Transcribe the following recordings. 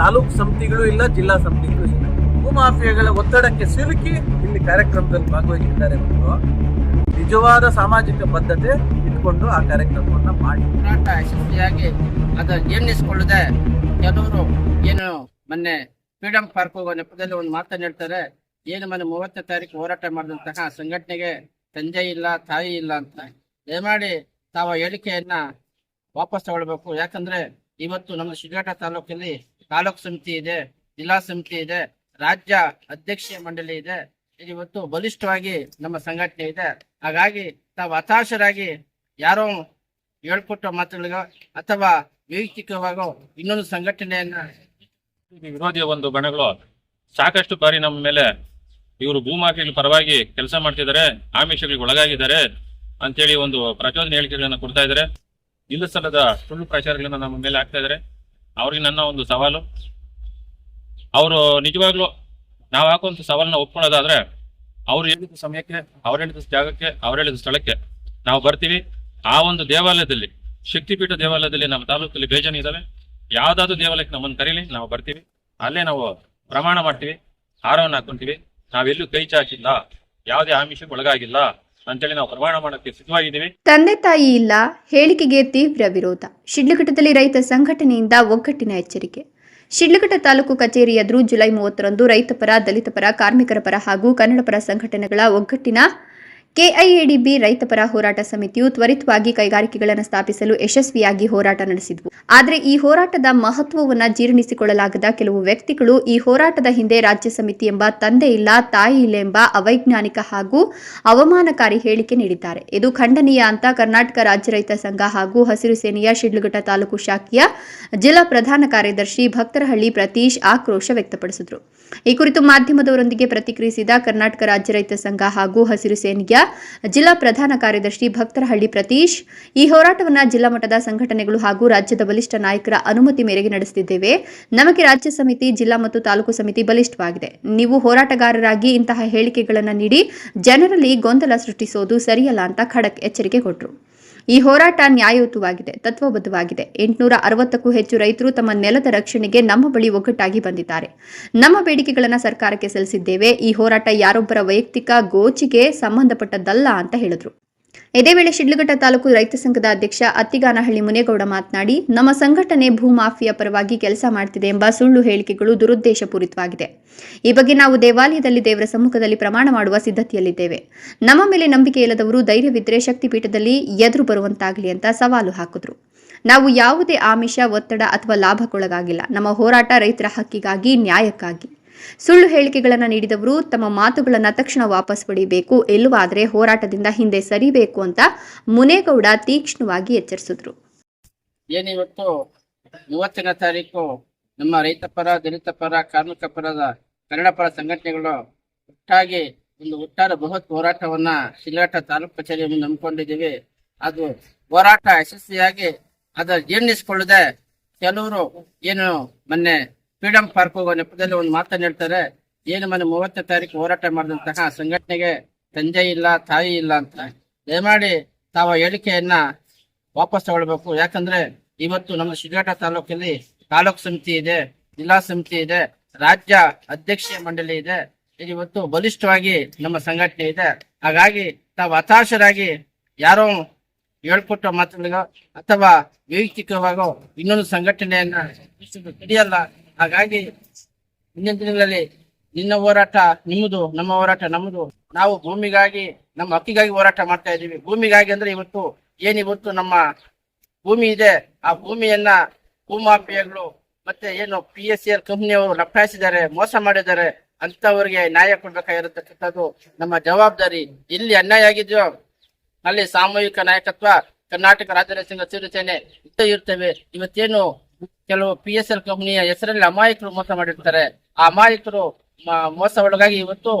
ತಾಲೂಕು ಸಮಿತಿಗಳು ಇಲ್ಲ, ಜಿಲ್ಲಾ ಸಮಿತಿಗಳು ಇಲ್ಲ. ಭೂಮಾಫಿಯಾಗಳ ಒತ್ತಡಕ್ಕೆ ಸಿಲುಕಿ ಇಲ್ಲಿ ಕಾರ್ಯಕ್ರಮದಲ್ಲಿ ಭಾಗವಹಿಸಿದ್ದಾರೆ ಮತ್ತು ನಿಜವಾದ ಸಾಮಾಜಿಕ ಬದ್ಧತೆ ಇಟ್ಕೊಂಡು ಆ ಕಾರ್ಯಕ್ರಮವನ್ನ ಮಾಡಿ. ಹೋರಾಟ ಯಶಸ್ವಿಯಾಗಿ ಅದನ್ನು ಜೀರ್ಣಿಸಿಕೊಳ್ಳದೆ ಕೆಲವರು ಏನು ಮೊನ್ನೆ ಫ್ರೀಡಂ ಪಾರ್ಕ್ ಹೋಗೋ ನೆಪದಲ್ಲಿ ಒಂದು ಮಾತನ್ನು ಹೇಳ್ತಾರೆ, ಏನು ಮೊನ್ನೆ ಮೂವತ್ತನೇ ತಾರೀಕು ಹೋರಾಟ ಮಾಡಿದಂತಹ ಸಂಘಟನೆಗೆ ತಂದೆ ಇಲ್ಲ, ತಾಯಿ ಇಲ್ಲ ಅಂತ. ದಯಮಾಡಿ ತಾವು ಹೇಳಿಕೆಯನ್ನ ವಾಪಸ್ ತಗೊಳ್ಬೇಕು. ಯಾಕಂದ್ರೆ ಇವತ್ತು ನಮ್ಮ ಶಿಡ್ಘಾಟ ತಾಲೂಕಲ್ಲಿ ತಾಲೂಕು ಸಮಿತಿ ಇದೆ, ಜಿಲ್ಲಾ ಸಮಿತಿ ಇದೆ, ರಾಜ್ಯ ಅಧ್ಯಕ್ಷೀಯ ಮಂಡಳಿ ಇದೆ. ಇವತ್ತು ಬಲಿಷ್ಠವಾಗಿ ನಮ್ಮ ಸಂಘಟನೆ ಇದೆ. ಹಾಗಾಗಿ ತಾವು ಹತಾಶರಾಗಿ ಯಾರೋ ಹೇಳ್ಕೊಟ್ಟ ಮಾತುಗಳಿಗೋ ಅಥವಾ ವೈಯಕ್ತಿಕವಾಗೋ ಇನ್ನೊಂದು ಸಂಘಟನೆಯನ್ನ ವಿರೋಧಿಯ ಒಂದು ಬಣಗಳು ಸಾಕಷ್ಟು ಬಾರಿ ನಮ್ಮ ಮೇಲೆ ಇವರು ಭೂಮಾಫಿಗಳ ಪರವಾಗಿ ಕೆಲಸ ಮಾಡ್ತಿದ್ದಾರೆ, ಆಮಿಷಗಳಿಗೆ ಒಳಗಾಗಿದ್ದಾರೆ ಅಂತೇಳಿ ಒಂದು ಪ್ರಚೋದನೆ ಹೇಳಿಕೆಗಳನ್ನ ಕೊಡ್ತಾ ಇದ್ದಾರೆ. ಇಲ್ಲ ಸಲ್ಲದ ಸುಳ್ಳು ಪ್ರಚಾರಗಳನ್ನ ನಮ್ಮ ಮೇಲೆ ಹಾಕ್ತಾ ಇದ್ದಾರೆ ಅವ್ರಿಗೆ ನನ್ನ ಒಂದು ಸವಾಲು. ಅವರು ನಿಜವಾಗ್ಲೂ ನಾವು ಹಾಕುವಂತ ಸವಾಲನ್ನ ಒಪ್ಕೊಳ್ಳೋದಾದ್ರೆ ಅವ್ರು ಹೇಳಿದ ಸಮಯಕ್ಕೆ, ಅವ್ರು ಹೇಳಿದ ಜಾಗಕ್ಕೆ, ಅವ್ರು ಹೇಳಿದ ಸ್ಥಳಕ್ಕೆ ನಾವು ಬರ್ತೀವಿ. ಆ ಒಂದು ದೇವಾಲಯದಲ್ಲಿ, ಶಕ್ತಿಪೀಠ ದೇವಾಲಯದಲ್ಲಿ ನಮ್ಮ ತಾಲೂಕಲ್ಲಿ ಬೇಜಾನ್ ಇದಾವೆ. ಯಾವ್ದಾದ್ರು ದೇವಾಲಯಕ್ಕೆ ನಮ್ಮನ್ನು ಕರೀಲಿ, ನಾವು ಬರ್ತೀವಿ. ಅಲ್ಲೇ ನಾವು ಪ್ರಮಾಣ ಮಾಡ್ತೀವಿ. ಹಾರವನ್ನು ಹಾಕೊಂತೀವಿ ನಾವೆಲ್ಲೂ ಕೈ ಚಾಚಿಲ್ಲ. ಯಾವುದೇ ಆಮಿಷಕ್ಕೆ ಒಳಗಾಗಿಲ್ಲ. ಅಂತೇಳಿ ನಾವು ಪ್ರಮಾಣ ಮಾಡಕ್ಕೆ ಸಿದ್ಧವಾಗಿದ್ದೀವಿ. ತಂದೆ ತಾಯಿ ಇಲ್ಲ, ಹೇಳಿಕೆಗೆ ತೀವ್ರ ವಿರೋಧ. ಶಿಡ್ಲಘಟ್ಟದಲ್ಲಿ ರೈತ ಸಂಘಟನೆಯಿಂದ ಒಗ್ಗಟ್ಟಿನ ಎಚ್ಚರಿಕೆ. ಶಿಡ್ಲಘಟ್ಟ ತಾಲೂಕು ಕಚೇರಿ ಎದುರು ಜುಲೈ ಮೂವತ್ತರಂದು ರೈತ ಪರ, ದಲಿತ ಪರ, ಕಾರ್ಮಿಕರ ಪರ ಹಾಗೂ ಕನ್ನಡ ಪರ ಸಂಘಟನೆಗಳ ಒಗ್ಗಟ್ಟಿನ ಕೆಐಎಡಿಬಿ ರೈತಪರ ಹೋರಾಟ ಸಮಿತಿಯು ತ್ವರಿತವಾಗಿ ಕೈಗಾರಿಕೆಗಳನ್ನು ಸ್ಥಾಪಿಸಲು ಯಶಸ್ವಿಯಾಗಿ ಹೋರಾಟ ನಡೆಸಿದ್ವು. ಆದರೆ ಈ ಹೋರಾಟದ ಮಹತ್ವವನ್ನು ಜೀರ್ಣಿಸಿಕೊಳ್ಳಲಾಗದ ಕೆಲವು ವ್ಯಕ್ತಿಗಳು ಈ ಹೋರಾಟದ ಹಿಂದೆ ರಾಜ್ಯ ಸಮಿತಿ ಎಂಬ ತಂದೆ ಇಲ್ಲ, ತಾಯಿ ಇಲ್ಲ ಎಂಬ ಅವೈಜ್ಞಾನಿಕ ಹಾಗೂ ಅವಮಾನಕಾರಿ ಹೇಳಿಕೆ ನೀಡಿದ್ದಾರೆ. ಇದು ಖಂಡನೀಯ ಅಂತ ಕರ್ನಾಟಕ ರಾಜ್ಯ ರೈತ ಸಂಘ ಹಾಗೂ ಹಸಿರು ಸೇನೆಯ ಶಿಡ್ಲಘಟ್ಟ ತಾಲೂಕು ಶಾಖೆಯ ಜಿಲ್ಲಾ ಪ್ರಧಾನ ಕಾರ್ಯದರ್ಶಿ ಭಕ್ತರಹಳ್ಳಿ ಪ್ರತೀಶ್ ಆಕ್ರೋಶ ವ್ಯಕ್ತಪಡಿಸಿದರು. ಈ ಕುರಿತು ಮಾಧ್ಯಮದವರೊಂದಿಗೆ ಪ್ರತಿಕ್ರಿಯಿಸಿದ ಕರ್ನಾಟಕ ರಾಜ್ಯ ರೈತ ಸಂಘ ಹಾಗೂ ಹಸಿರು ಸೇನೆಯ ಜಿಲ್ಲಾ ಪ್ರಧಾನ ಕಾರ್ಯದರ್ಶಿ ಭಕ್ತರಹಳ್ಳಿ ಪ್ರತೀಶ್. ಈ ಹೋರಾಟವನ್ನು ಜಿಲ್ಲಾ ಮಟ್ಟದ ಸಂಘಟನೆಗಳು ಹಾಗೂ ರಾಜ್ಯದ ಬಲಿಷ್ಠ ನಾಯಕರ ಅನುಮತಿ ಮೇರೆಗೆ ನಡೆಸುತ್ತಿದ್ದೇವೆ ನಮಗೆ ರಾಜ್ಯ ಸಮಿತಿ, ಜಿಲ್ಲಾ ಮತ್ತು ತಾಲೂಕು ಸಮಿತಿ ಬಲಿಷ್ಠವಾಗಿದೆ. ನೀವು ಹೋರಾಟಗಾರರಾಗಿ ಇಂತಹ ಹೇಳಿಕೆಗಳನ್ನು ನೀಡಿ ಜನರಲ್ಲಿ ಗೊಂದಲ ಸೃಷ್ಟಿಸೋದು ಸರಿಯಲ್ಲ ಅಂತ ಖಡಕ್ ಎಚ್ಚರಿಕೆ ಕೊಟ್ಟರು ಈ ಹೋರಾಟ ನ್ಯಾಯಯುತವಾಗಿದೆ, ತತ್ವಬದ್ಧವಾಗಿದೆ. ಎಂಟುನೂರ ಅರವತ್ತಕ್ಕೂ ಹೆಚ್ಚು ರೈತರು ತಮ್ಮ ನೆಲದ ರಕ್ಷಣೆಗೆ ನಮ್ಮ ಬಳಿ ಒಗ್ಗಟ್ಟಾಗಿ ಬಂದಿದ್ದಾರೆ. ನಮ್ಮ ಬೇಡಿಕೆಗಳನ್ನು ಸರ್ಕಾರಕ್ಕೆ ಸಲ್ಲಿಸಿದ್ದೇವೆ. ಈ ಹೋರಾಟ ಯಾರೊಬ್ಬರ ವೈಯಕ್ತಿಕ ಗೋಚಿಗೆ ಸಂಬಂಧಪಟ್ಟದ್ದಲ್ಲ ಅಂತ ಹೇಳಿದ್ರು. ಇದೇ ವೇಳೆ ಶಿಡ್ಲಘಟ್ಟ ತಾಲೂಕು ರೈತ ಸಂಘದ ಅಧ್ಯಕ್ಷ ಅತ್ತಿಗಾನಹಳ್ಳಿ ಮುನೇಗೌಡ ಮಾತನಾಡಿ, ನಮ್ಮ ಸಂಘಟನೆ ಭೂಮಾಫಿಯಾ ಪರವಾಗಿ ಕೆಲಸ ಮಾಡ್ತಿದೆ ಎಂಬ ಸುಳ್ಳು ಹೇಳಿಕೆಗಳು ದುರುದ್ದೇಶಪೂರಿತವಾಗಿದೆ. ಈ ಬಗ್ಗೆ ನಾವು ದೇವಾಲಯದಲ್ಲಿ ದೇವರ ಸಮ್ಮುಖದಲ್ಲಿ ಪ್ರಮಾಣ ಮಾಡುವ ಸಿದ್ಧತೆಯಲ್ಲಿದ್ದೇವೆ. ನಮ್ಮ ಮೇಲೆ ನಂಬಿಕೆ ಇಲ್ಲದವರು ಧೈರ್ಯವಿದ್ದರೆ ಶಕ್ತಿಪೀಠದಲ್ಲಿ ಎದುರು ಬರುವಂತಾಗಲಿ ಅಂತ ಸವಾಲು ಹಾಕಿದ್ರು. ನಾವು ಯಾವುದೇ ಆಮಿಷ, ಒತ್ತಡ ಅಥವಾ ಲಾಭಕ್ಕೊಳಗಾಗಿಲ್ಲ. ನಮ್ಮ ಹೋರಾಟ ರೈತರ ಹಕ್ಕಿಗಾಗಿ, ನ್ಯಾಯಕ್ಕಾಗಿ. ಸುಳ್ಳು ಹೇಳಿಕೆಗಳನ್ನು ನೀಡಿದವರು ತಮ್ಮ ಮಾತುಗಳನ್ನು ತಕ್ಷಣ ವಾಪಸ್ ಪಡೆಯಬೇಕು ಇಲ್ಲವಾದರೆ ಹೋರಾಟದಿಂದ ಹಿಂದೆ ಸರಿಬೇಕು ಅಂತ ಮುನೇಗೌಡ ತೀಕ್ಷ್ಣವಾಗಿ ಎಚ್ಚರಿಸಿದ್ರು. ಏನಿವತ್ತು ಇವತ್ತಿನ ತಾರೀಕು ನಮ್ಮ ರೈತ ಪರ, ದಲಿತ ಪರ, ಕಾರ್ಮಿಕ ಪರದ, ಕನ್ನಡ ಪರ ಸಂಘಟನೆಗಳು ಒಟ್ಟಾಗಿ ಒಂದು ಒಟ್ಟಾರ ಬೃಹತ್ ಹೋರಾಟವನ್ನ ಶಿಂಗಾಟ ತಾಲೂಕು ಕಚೇರಿಯನ್ನು ಮುಂದೆ ಹಮ್ಮಿಕೊಂಡಿದ್ದೀವಿ. ಅದು ಹೋರಾಟ ಯಶಸ್ವಿಯಾಗಿ ಅದರ ಜೀರ್ಣಿಸಿಕೊಳ್ಳದೆ ಕೆಲವರು ಏನು ಮೊನ್ನೆ ಫ್ರೀಡಂ ಪಾರ್ಕ್ ಹೋಗೋ ನೆಪದಲ್ಲಿ ಒಂದು ಮಾತನ್ನು ಹೇಳ್ತಾರೆ, ಏನು ಮನೆ ಮೂವತ್ತನೇ ತಾರೀಕು ಹೋರಾಟ ಮಾಡಿದಂತಹ ಸಂಘಟನೆಗೆ ತಂದೆ ಇಲ್ಲ, ತಾಯಿ ಇಲ್ಲ ಅಂತ. ದಯಮಾಡಿ ತಾವು ಹೇಳಿಕೆಯನ್ನ ವಾಪಸ್ ತಗೊಳ್ಬೇಕು. ಯಾಕಂದ್ರೆ ಇವತ್ತು ನಮ್ಮ ಶಿಡ್ಘಾಟ ತಾಲೂಕಲ್ಲಿ ತಾಲೂಕು ಸಮಿತಿ ಇದೆ, ಜಿಲ್ಲಾ ಸಮಿತಿ ಇದೆ, ರಾಜ್ಯ ಅಧ್ಯಕ್ಷೀಯ ಮಂಡಳಿ ಇದೆ. ಇವತ್ತು ಬಲಿಷ್ಠವಾಗಿ ನಮ್ಮ ಸಂಘಟನೆ ಇದೆ. ಹಾಗಾಗಿ ತಾವು ಹತಾಶರಾಗಿ ಯಾರೋ ಹೇಳ್ಕೊಟ್ಟ ಮಾತುಗಳಿಗೋ ಅಥವಾ ವೈಯಕ್ತಿಕವಾಗೋ ಇನ್ನೊಂದು ಸಂಘಟನೆಯನ್ನ ನಡೆಯಲ್ಲ ಹಾಗಾಗಿ ಮುಂದಿನ ದಿನಗಳಲ್ಲಿ ನಿನ್ನ ಹೋರಾಟ ನಿಮ್ಮದು, ನಮ್ಮ ಹೋರಾಟ ನಮ್ಮದು. ನಾವು ಭೂಮಿಗಾಗಿ, ನಮ್ಮ ಹಕ್ಕಿಗಾಗಿ ಹೋರಾಟ ಮಾಡ್ತಾ ಇದ್ದೀವಿ. ಭೂಮಿಗಾಗಿ ಅಂದ್ರೆ ಇವತ್ತು ಏನಿವತ್ತು ನಮ್ಮ ಭೂಮಿ ಇದೆ. ಆ ಭೂಮಿಯನ್ನ ಭೂಮಾಫಿಯಾಗಳು ಮತ್ತೆ ಏನು ಪಿ ಎಸ್ ಸಿ ಎಲ್ ಕಂಪ್ನಿಯವರು ಲಪ್ಪಾಯಿಸಿದ್ದಾರೆ ಮೋಸ ಮಾಡಿದ್ದಾರೆ ಅಂತವರಿಗೆ ನ್ಯಾಯ ಕೊಡ್ಬೇಕಾಗಿರತಕ್ಕಂಥದ್ದು ನಮ್ಮ ಜವಾಬ್ದಾರಿ. ಇಲ್ಲಿ ಅನ್ಯಾಯ ಆಗಿದೆಯೋ ಅಲ್ಲಿ ಸಾಮೂಹಿಕ ನಾಯಕತ್ವ ಕರ್ನಾಟಕ ರಾಜ್ಯ ಸಿಂಗ ಸೇನೆ ಇರ್ತೇವೆ. ಇವತ್ತೇನು ಕೆಲವು ಪಿ ಎಸ್ ಎಲ್ ಕಂಪನಿಯ ಹೆಸರಲ್ಲಿ ಅಮಾಯಕರು ಮೋಸ ಮಾಡಿರ್ತಾರೆ. ಆ ಅಮಾಯಕರು ಮೋಸ ಒಳಗಾಗಿ ಇವತ್ತು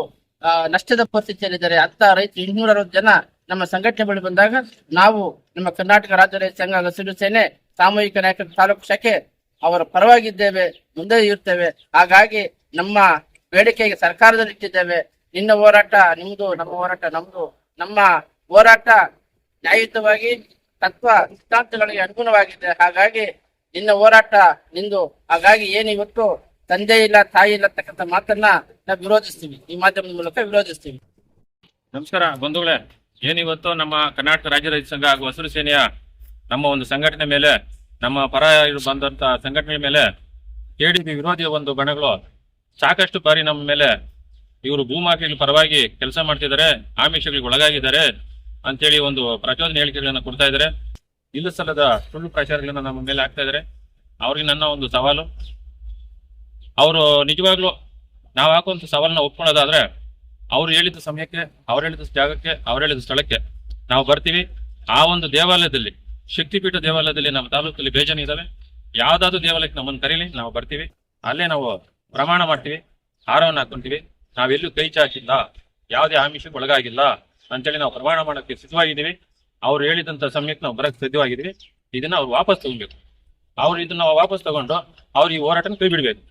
ನಷ್ಟದ ಪರಿಸ್ಥಿತಿಯಲ್ಲಿದ್ದಾರೆ. ಅಂತ ರೈತರು ಇನ್ನೂರ ಅರವತ್ತು ಜನ ನಮ್ಮ ಸಂಘಟನೆ ಬಳಿ ಬಂದಾಗ ನಾವು ನಮ್ಮ ಕರ್ನಾಟಕ ರಾಜ್ಯ ರೈತ ಸಂಘ ಹಸಿರು ಸೇನೆ ಸಾಮೂಹಿಕ ನಾಯಕ ತಾಲೂಕು ಶಾಖೆ ಅವರ ಪರವಾಗಿದ್ದೇವೆ, ಮುಂದೆ ಇರ್ತೇವೆ ಹಾಗಾಗಿ ನಮ್ಮ ಬೇಡಿಕೆಗೆ ಸರ್ಕಾರದಲ್ಲಿ ಇಟ್ಟಿದ್ದೇವೆ. ನಿನ್ನ ಹೋರಾಟ ನಿಮ್ದು, ನಮ್ಮ ಹೋರಾಟ ನಮ್ದು. ನಮ್ಮ ಹೋರಾಟ ನ್ಯಾಯಯುತವಾಗಿ ತತ್ವ ಸಿದ್ಧಾಂತಗಳಿಗೆ ಅನುಗುಣವಾಗಿದೆ. ಹಾಗಾಗಿ ನಿನ್ನ ಹೋರಾಟ, ನಿಂದು. ಹಾಗಾಗಿ ಏನು ಇವತ್ತು? ತಂದೆ ಇಲ್ಲ, ತಾಯಿ ಇಲ್ಲ ಅಂತಕ್ಕಂಥ ಮಾತನ್ನ ನಾವು ವಿರೋಧಿಸ್ತೀವಿ. ಈ ಮಾಧ್ಯಮದ ಮೂಲಕ ವಿರೋಧಿಸ್ತೀವಿ. ನಮಸ್ಕಾರ, ಬಂಧುಗಳೇ. ಏನಿವತ್ತು ನಮ್ಮ ಕರ್ನಾಟಕ ರಾಜ್ಯ ರೈತ ಸಂಘ ಹಾಗೂ ಹಸಿರು ಸೇನೆಯ ನಮ್ಮ ಒಂದು ಸಂಘಟನೆ ಮೇಲೆ, ನಮ್ಮ ಪರ ಬಂದಂತ ಸಂಘಟನೆ ಮೇಲೆ ಕೆಡಿಪಿ ವಿರೋಧಿಯ ಒಂದು ಬಣಗಳು ಸಾಕಷ್ಟು ಬಾರಿ ನಮ್ಮ ಮೇಲೆ ಇವರು ಭೂಮಾಫಿಗಳ ಪರವಾಗಿ ಕೆಲಸ ಮಾಡ್ತಿದ್ದಾರೆ, ಆಮಿಷಗಳಿಗೆ ಒಳಗಾಗಿದ್ದಾರೆ ಅಂತೇಳಿ ಒಂದು ಪ್ರಚೋದನೆ ಹೇಳಿಕೆಗಳನ್ನು ಕೊಡ್ತಾ ಇದ್ದಾರೆ. ಇಲ್ಲ ಸಲ್ಲದ ಸುಳ್ಳು ಪ್ರಚಾರಗಳನ್ನ ನಮ್ಮ ಮೇಲೆ ಆಗ್ತಾ ಇದ್ದಾರೆ ಅವ್ರಿಗೆ ನನ್ನ ಒಂದು ಸವಾಲು. ಅವರು ನಿಜವಾಗ್ಲೂ ನಾವು ಹಾಕುವಂತ ಸವಾಲನ್ನ ಒಪ್ಕೊಳ್ಳೋದಾದ್ರೆ ಅವ್ರು ಹೇಳಿದ ಸಮಯಕ್ಕೆ, ಅವ್ರು ಹೇಳಿದ ಜಾಗಕ್ಕೆ, ಅವ್ರು ಹೇಳಿದ ಸ್ಥಳಕ್ಕೆ ನಾವು ಬರ್ತೀವಿ. ಆ ಒಂದು ದೇವಾಲಯದಲ್ಲಿ, ಶಕ್ತಿಪೀಠ ದೇವಾಲಯದಲ್ಲಿ ನಮ್ಮ ತಾಲೂಕಲ್ಲಿ ಬೇಜನ್ ಇದಾವೆ. ಯಾವ್ದಾದ್ರು ದೇವಾಲಯಕ್ಕೆ ನಮ್ಮನ್ನು ಕರೀಲಿ, ನಾವು ಬರ್ತೀವಿ. ಅಲ್ಲೇ ನಾವು ಪ್ರಮಾಣ ಮಾಡ್ತೀವಿ, ಹಾರವನ್ನು ಹಾಕೊಂತೀವಿ ನಾವೆಲ್ಲೂ ಕೈ ಚಾಚಿಲ್ಲ, ಯಾವುದೇ ಆಮಿಷಕ್ಕೆ ಒಳಗಾಗಿಲ್ಲ ಅಂತೇಳಿ ನಾವು ಪ್ರಮಾಣ ಮಾಡೋಕ್ಕೆ ಸಿದ್ಧವಾಗಿದ್ದೀವಿ. ಅವ್ರು ಹೇಳಿದಂತ ಸಮಯಕ್ಕೆ ನಾವು ಬರಕ್ ಸಿದ್ಧವಾಗಿದ್ವಿ. ಇದನ್ನ ಅವ್ರು ವಾಪಸ್ ತಗೊಬೇಕು ಅವ್ರು ಇದನ್ನ ವಾಪಸ್ ತಗೊಂಡು ಅವ್ರು ಈ ಹೋರಾಟನ ಕೈ ಬಿಡಬೇಕು